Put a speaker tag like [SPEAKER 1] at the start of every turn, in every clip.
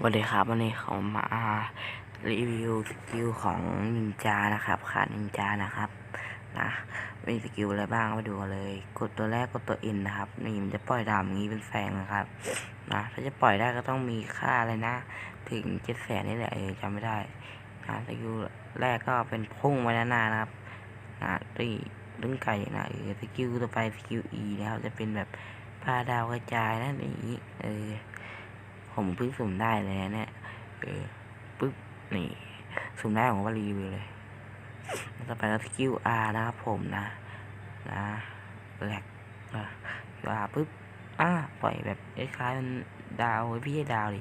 [SPEAKER 1] สวัสดีครับวันนี้เขามารีวิวสกิลของนินจานะครับขาดนินจานะครับนะมีสกิลอะไรบ้างมาดูกันเลย กดตัวแรกกดตัวอินนะครับนี่มันจะปล่อยดาบอย่างนี้เป็นแสงนะครับนะถ้าจะปล่อยได้ก็ต้องมีค่าอะไรนะ ถึงเจ็ดแสนนี่แหละเออจำไม่ได้นะสกิลแรกก็เป็นพุ่งไว้ด้านหน้านะครับนะตีดึงไก่นะเออสกิลต่อไปสกิลอีนะครับจะเป็นแบบปลาดาวกระจายนั่นเองเออ ผมเพิ่งสุ่มได้เลยนะเนี่ยเออปึ๊บนี่สุ่มได้ผมก็รีวิวเลยต่อไปก็สกิล R นะครับผมนะ นะแหลกอะ QR ปึ๊บอ่าปล่อยแบบคล้ายๆมันดาวพี่ใช่ดาวดิ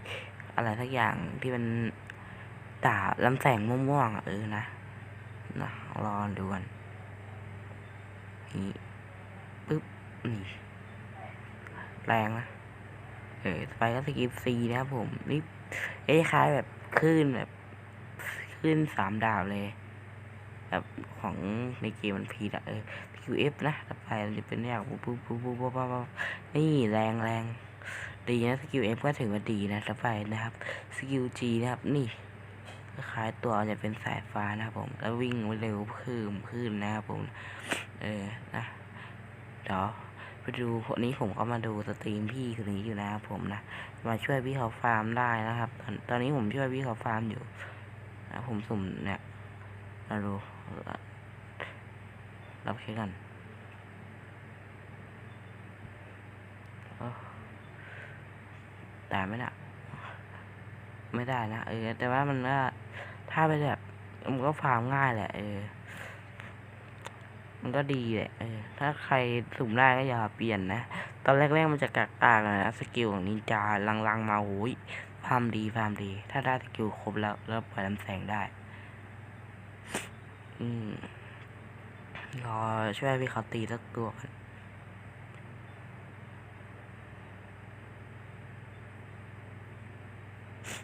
[SPEAKER 1] อะไรสักอย่างที่มันด่าลำแสงม่วงๆเออนะนะรอดูกันนี่ปึ๊บนี่แรงนะ ออไปก็สกิปซีนะครับผมนี่เอ้คล้ายแบบคลื่นแบบคลื่นสามดาวเลย แบบของในเกมมันพีดอะเออ QF นะต่อไปมันจะเป็นเนี่ยปุ๊บปุ๊บปุ๊บปุ๊บปุ๊บปุ๊บนี่แรงแรงดีนะสกิล F ก็ถือว่าดีนะต่อไปนะครับสกิล G นะครับนี่คล้ายตัวจะเป็นสายฟ้านะครับผมแล้ววิ่งเร็วขึ้นขึ้นนะครับผม เออนะเดี๋ยว ไปดูพวกนี้ผมก็มาดูสตรีมพี่คนนี้อยู่นะครับผมนะมาช่วยพี่เขาฟาร์มได้นะครับ ตอนตอนนี้ผมช่วยพี่เขาฟาร์มอยู่นะผมสุ่มเนี่ยมาดูรับเช็คกันโอ้ได้ไหมนะไม่ได้นะเออแต่ว่ามันก็ถ้าไปแบบมันก็ฟาร์มง่ายแหละเออ มันก็ดีแหละเออถ้าใครสุ่มได้ก็อย่าเปลี่ยนนะ ตอนแรกๆมันจะกากๆนะสกิลของนินจาลังๆมาโอ้ยฟาร์มดีฟาร์มดี ถ้าได้สกิลครบแล้วแล้วปล่อยลำแสงได้ อืมรอช่วยพี่เขาตีสักตัวกัน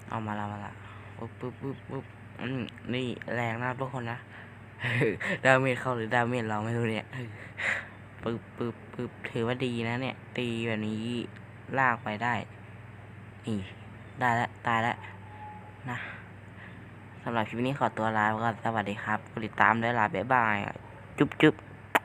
[SPEAKER 1] เอามาละมาละปุ๊บปุ๊บปุ๊บปุ๊บอืมนี่แรงนะทุกคนนะ ดาเมจเขาหรือดาเมจเราไม่รู้เนี่ยปึ๊บปึ๊บปึ๊บถือว่าดีนะเนี่ย ตีแบบนี้ลากไปได้ นี่ ได้ละตายละนะสำหรับคลิปนี้ขอตัวลาไปก่อนสวัสดีครับกดติดตามด้วยลาบ๊ายบาย จุ๊บจุ๊บ